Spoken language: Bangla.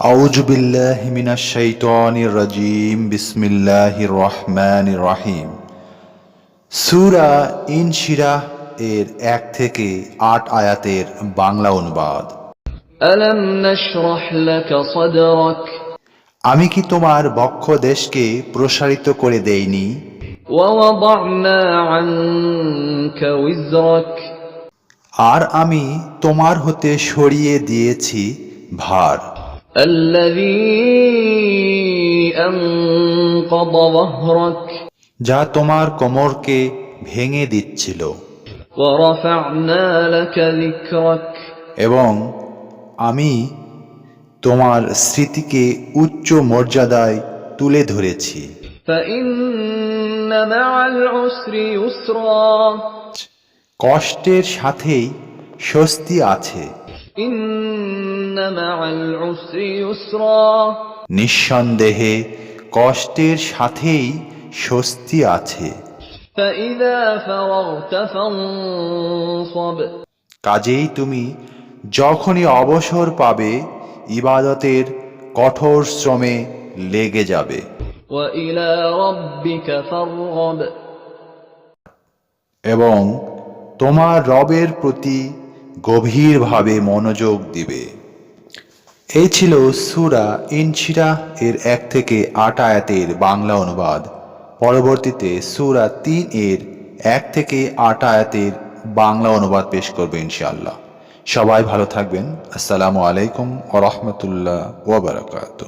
أعوذ بالله من الشيطان الرجيم بسم الله الرحمن الرحيم সুরা ইনশিরাহ এর এক থেকে আট আয়াতের বাংলা অনুবাদ ألم نشرح لك صدرك আমি কি তোমার বক্ষ দেশকে প্রসারিত করে দেইনি ووضعنا عنك وزرك আর আমি তোমার হতে সরিয়ে দিয়েছি ভার الذي أنقض ظهرك যা তোমার কোমরকে ভেঙে দিচ্ছিল। এবং আমি তোমার স্মৃতিকে উচ্চ মর্যাদায় তুলে ধরেছি। কষ্টের সাথেই স্বস্তি আছে। নিঃসন্দেহে কষ্টের সাথেই স্বস্তি আছে। কাজেই তুমি যখনই অবসর পাবে, ইবাদতের কঠোর শ্রমে লেগে যাবে। এবং তোমার রবের প্রতি গভীরভাবে মনোযোগ দিবে। এই ছিল সুরা ইনশিরা এর এক থেকে আট আয়াতের বাংলা অনুবাদ। পরবর্তীতে সুরা তিন এর এক থেকে আট আয়াতের বাংলা অনুবাদ পেশ করবে ইনশাআল্লাহ। সবাই ভালো থাকবেন। আসসালামু আলাইকুম ওরহমতুল্লাহ ওবরাকাতু